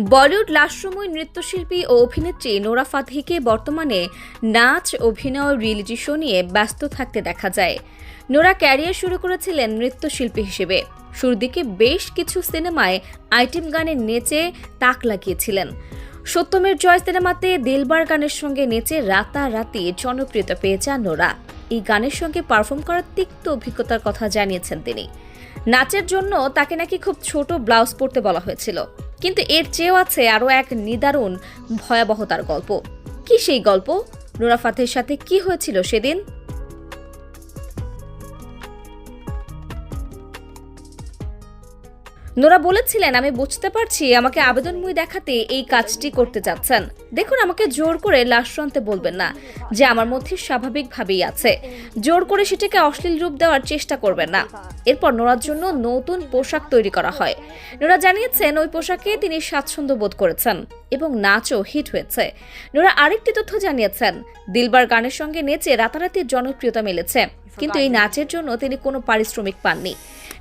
বলিউড লাস্যময় নৃত্যশিল্পী ও অভিনেত্রী নোরা ফাতহিকে বর্তমানে নাচ, অভিনয় রিয়েলিটি শো নিয়ে ব্যস্ত থাকতে দেখা যায়। নোরা ক্যারিয়ার শুরু করেছিলেন নৃত্যশিল্পী হিসেবে। শুরুর দিকে বেশ কিছু সিনেমায় আইটেম গানে নেচে তাক লাগিয়েছিলেন। সত্যমের জয় সিনেমাতে দিলবার গানের সঙ্গে নেচে রাতারাতি জনপ্রিয়তা পেয়ে যান নোরা। এই গানের সঙ্গে পারফর্ম করার তিক্ত অভিজ্ঞতার কথা জানিয়েছেন তিনি। নাচের জন্য তাকে নাকি খুব ছোট ব্লাউজ পরতে বলা হয়েছিল। কিন্তু এর চেয়েও আছে আরও এক নিদারুণ ভয়াবহতার গল্প। কি সেই গল্প? নুরাফাতের সাথে কি হয়েছিল সেদিন? নোরা বলেছিলেন, আমি বুঝতে পারছি আমাকে আবেদনময়ী দেখাতে এই কাজটি করতে যাচ্ছেন। দেখুন, আমাকে জোর করে লাশ আনতে বলবেন না, যে আমার মধ্যে স্বাভাবিকভাবেই আছে। জোর করে সেটাকে অশ্লীল রূপ দেওয়ার চেষ্টা করবেন না। এরপর নোরার জন্য নতুন পোশাক তৈরি করা হয়। নোরা জানিয়েছেন, ওই পোশাকে তিনি স্বাচ্ছন্দ্য বোধ করেছেন এবং নাচও হিট হয়েছে। নোরা আরেকটি তথ্য জানিয়েছেন, দিলবার গানের সঙ্গে নেচে রাতারাতি জনপ্রিয়তা মিলেছে, কিন্তু এই নাচের জন্য তিনি কোনো পারিশ্রমিক পাননি।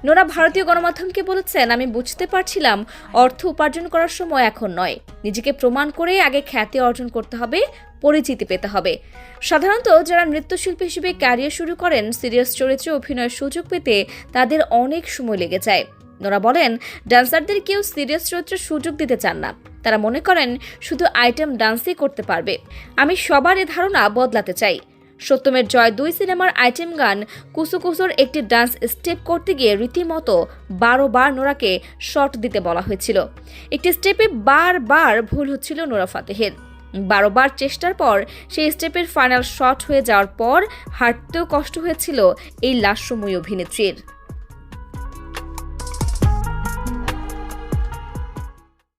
নোরা ভারতীয় গণমাধ্যমকে বলেছেন, আমি বুঝতে পারছিলাম অর্থ উপার্জন করার সময় এখন নয়। নিজেকে প্রমাণ করে আগে খ্যাতি অর্জন করতে হবে, পরিচিতি পেতে হবে। সাধারণত যারা নৃত্যশিল্পী হিসেবে ক্যারিয়ার শুরু করেন, সিরিয়াস চরিত্রে অভিনয়ের সুযোগ পেতে তাদের অনেক সময় লেগে যায়। নোরা বলেন, ডান্সারদের কেউ সিরিয়াস চরিত্রে সুযোগ দিতে চান না। তারা মনে করেন শুধু আইটেম ডান্সই করতে পারবে। আমি সবার এ ধারণা বদলাতে চাই। সত্যমের জয় দুই সিনেমার আইটেম গান কুসুকুসুর একটি ডান্স স্টেপ করতে গিয়ে রীতিমতো বারো বার নোরাকে শট দিতে বলা হয়েছিল। একটি স্টেপে বারবার ভুল হচ্ছিল নোরা ফাতেহের। বারোবার চেষ্টার পর সেই স্টেপের ফাইনাল শট হয়ে যাওয়ার পর হাঁটতেও কষ্ট হয়েছিল এই লাস্যময়ী অভিনেত্রীর।